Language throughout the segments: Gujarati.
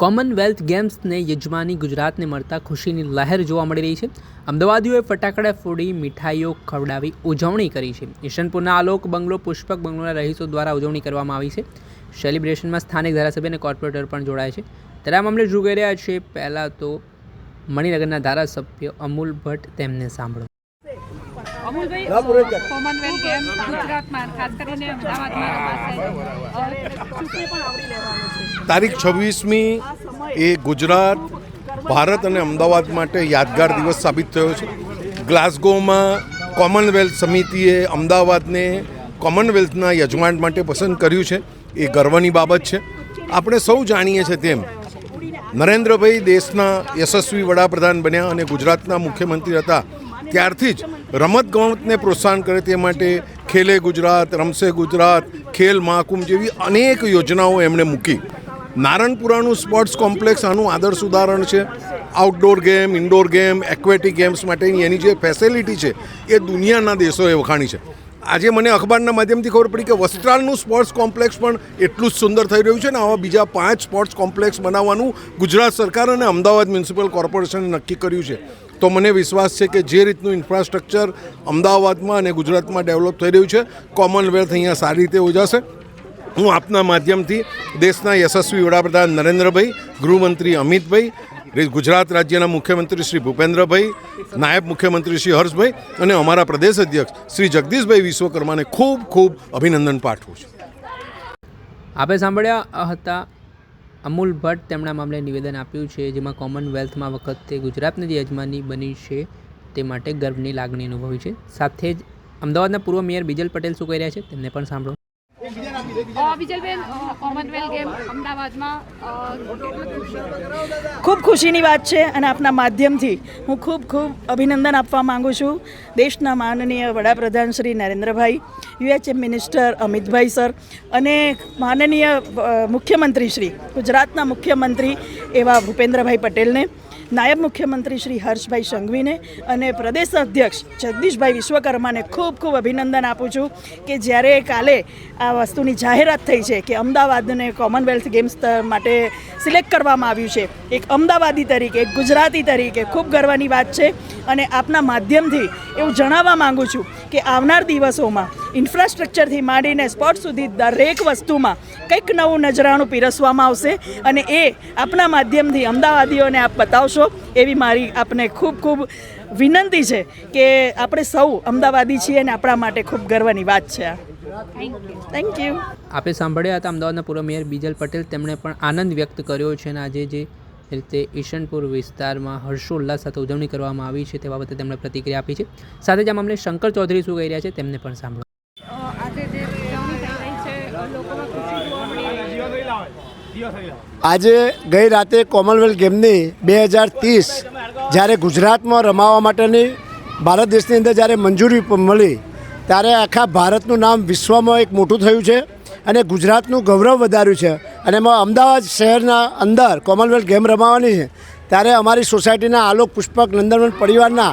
કોમનવેલ્થ ગેમ્સને યજમાની ગુજરાતને મળતા ખુશીની લહેર જોવા મળી રહી છે. અમદાવાદીઓએ ફટાકડા ફોડી, મીઠાઈઓ ખવડાવી ઉજવણી કરી છે. ઈશનપુરના આલોક બંગલો, પુષ્પક બંગલોના રહીશો દ્વારા ઉજવણી કરવામાં આવી છે. સેલિબ્રેશનમાં સ્થાનિક ધારાસભ્ય અને કોર્પોરેટર પણ જોડાય છે. ત્યારે આ મામલે જોઈ રહ્યા છે. પહેલાં તો મણિનગરના ધારાસભ્ય અમૂલ ભટ્ટ તેમને સાંભળો. અમૂલભાઈ કોમનવેલ્થ ગેમ ગુજરાતમાં ખાસ કરીને અમદાવાદમાં તારીખ છવ્વીસમી એ ગુજરાત ભારત અને અમદાવાદ માટે યાદગાર દિવસ સાબિત થયો છે. ગ્લાસગોમાં કોમનવેલ્થ સમિતિએ અમદાવાદને કોમનવેલ્થના યજમાન માટે પસંદ કર્યું છે. એ ગર્વની બાબત છે. આપણે સૌ જાણીએ છીએ તેમ નરેન્દ્રભાઈ દેશના યશસ્વી વડાપ્રધાન બન્યા અને ગુજરાતના મુખ્યમંત્રી હતા. ત્યારથી જ રમત ગમતને પ્રોત્સાહન કરે તે માટે ખેલે ગુજરાત, રમશે ગુજરાત, ખેલ મહાકુંભ જેવી અનેક યોજનાઓ એમણે મૂકી. નારણપુરાનું સ્પોર્ટ્સ કોમ્પ્લેક્સ આનું આદર્શ ઉદાહરણ છે. Outdoor game indoor game aquatic games માટેની એની જે ફેસિલિટી છે એ દુનિયાના દેશોએ વખાણી છે. આજે મને અખબારના માધ્યમથી ખબર પડી કે વસ્ત્રાલનું સ્પોર્ટ્સ કોમ્પ્લેક્સ પણ એટલું જ સુંદર થઈ રહ્યું છે ને આવા બીજા પાંચ સ્પોર્ટ્સ કોમ્પ્લેક્સ બનાવવાનું ગુજરાત સરકાર અને અમદાવાદ મ્યુનિસિપલ કોર્પોરેશને નક્કી કર્યું છે. તો મને વિશ્વાસ છે કે જે રીતનું ઇન્ફ્રાસ્ટ્રક્ચર અમદાવાદમાં અને ગુજરાતમાં ડેવલપ થઈ રહ્યું છે કોમનવેલ્થ અહીંયા સારી રીતે યોજાશે હું આપના માધ્યમથી દેશના યશસ્વી વડાપ્રધાન નરેન્દ્રભાઈ, ગૃહમંત્રી અમિતભાઈ ગુજરાત રાજ્યના મુખ્યમંત્રી શ્રી ભૂપેન્દ્રભાઈ, નાયબ મુખ્યમંત્રી શ્રી હર્ષભાઈ અને અમારા પ્રદેશ અધ્યક્ષ શ્રી જગદીશભાઈ વિશ્વકર્માને ખૂબ ખૂબ અભિનંદન પાઠવું છું. આપે સાંભળ્યા હતા અમૂલ ભટ્ટ તેમના મામલે નિવેદન આપ્યું છે, જેમાં કોમનવેલ્થમાં વખતે ગુજરાતની જે યજમાની બની છે, તે માટે ગર્વની લાગણી અનુભવી છે. સાથે જ અમદાવાદના પૂર્વ મેયર બીજલ પટેલ શું કહી રહ્યા છે, તેમને પણ સાંભળો. ખૂબ ખુશીની વાત છે અને આપના માધ્યમથી હું ખૂબ ખૂબ અભિનંદન આપવા માંગુ છું દેશના માનનીય વડાપ્રધાન Shri Narendrabhai, UHM minister Amitbhai sir અને માનનીય મુખ્યમંત્રી શ્રી, ગુજરાતના મુખ્યમંત્રી એવા ભૂપેન્દ્રભાઈ પટેલને નાયબ મુખ્યમંત્રી શ્રી હર્ષભાઈ સંઘવીને અને પ્રદેશ અધ્યક્ષ જગદીશભાઈ વિશ્વકર્માને ખૂબ ખૂબ અભિનંદન આપું છું કે જ્યારે કાલે આ વસ્તુની જાહેરાત થઈ છે કે અમદાવાદને કોમનવેલ્થ ગેમ્સ માટે સિલેક્ટ કરવામાં આવ્યું છે, એક અમદાવાદી તરીકે, એક ગુજરાતી તરીકે ખૂબ ગર્વની વાત છે અને આપના માધ્યમથી એવું જણાવવા માંગુ છું કે આવનાર દિવસોમાં ઇન્ફ્રાસ્ટ્રક્ચરથી માંડીને સ્પોર્ટ સુધી દરેક વસ્તુમાં કંઈક નવું નજરાણું પીરસવામાં આવશે અને એ આપના માધ્યમથી અમદાવાદીઓને આપ બતાવશો એવી મારી આપને ખૂબ ખૂબ વિનંતી છે કે આપણે સૌ અમદાવાદી છીએ અને આપણા માટે ખૂબ ગર્વની વાત છે થેન્ક યુ આપે સાંભળ્યા હતા અમદાવાદના પૂર્વ મેયર બીજલ પટેલ. તેમણે પણ આનંદ વ્યક્ત કર્યો છે અને આજે જે રીતે ઈશનપુર વિસ્તારમાં હર્ષોલ્લાસ સાથે ઉજવણી કરવામાં આવી છે તે બાબતે તેમણે પ્રતિક્રિયા આપી છે. સાથે જ આ મામલે શંકર ચૌધરી શું કહી રહ્યા છે તેમને પણ સાંભળો. આજે જે ઉજવણી થઈ રહી છે લોકોમાં ખુશી જોવા મળી રહી છે. આજે ગઈ રાતે કોમનવેલ્થ ગેમની બે હજાર ત્રીસ જ્યારે ગુજરાતમાં રમાવા માટેની ભારત દેશની અંદર જ્યારે મંજૂરી મળી, ત્યારે આખા ભારતનું નામ વિશ્વમાં એક મોટું થયું છે અને ગુજરાતનું ગૌરવ વધાર્યું છે. અને એમાં અમદાવાદ શહેરના અંદર કોમનવેલ્થ ગેમ રમાવાની છે. ત્યારે અમારી સોસાયટીના આલોક પુષ્પક નંદનવન પરિવારના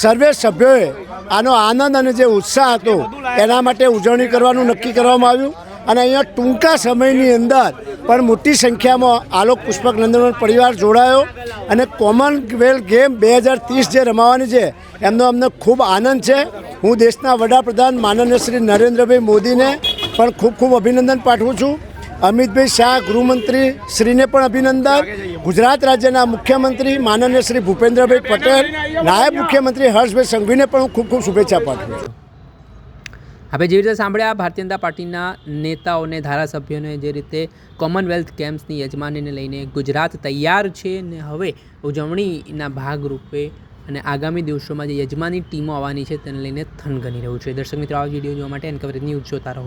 સર્વે સભ્યોએ આનો આનંદ અને જે ઉત્સાહ હતો એના માટે ઉજવણી કરવાનું નક્કી કરવામાં આવ્યું. અને અહીંયા ટૂંકા સમયની અંદર પણ મોટી સંખ્યામાં આલોક પુષ્પક નંદનવન પરિવાર જોડાયો અને કોમનવેલ્થ ગેમ બે હજાર ત્રીસ જે રમાવાની છે, એમનો અમને ખૂબ આનંદ છે. હું દેશના વડાપ્રધાન માનનીય શ્રી નરેન્દ્રભાઈ મોદીને પણ ખૂબ ખૂબ અભિનંદન પાઠવું છું. અમિતભાઈ શાહ, ગૃહમંત્રી શ્રીને પણ અભિનંદન. ગુજરાત રાજ્યના મુખ્યમંત્રી માનનીય શ્રી ભૂપેન્દ્રભાઈ પટેલ, નાયબ મુખ્યમંત્રી હર્ષભાઈ સંઘવીને પણ હું ખૂબ ખૂબ શુભેચ્છા પાઠવું છું. આપણે જેવી રીતે સાંભળ્યા, ભારતીય જનતા પાર્ટીના નેતાઓને, ધારાસભ્યોને જે રીતે કોમનવેલ્થ ગેમ્સની યજમાનીને લઈને ગુજરાત તૈયાર છે ને હવે ઉજવણીના ભાગરૂપે અને આગામી દિવસોમાં જે યજમાની ટીમો આવવાની છે તેને લઈને થનગની રહ્યું છે. દર્શક મિત્રો, આ વીડિયો જોવા માટે એનકવરેજ ન્યૂઝ જોતા રહો.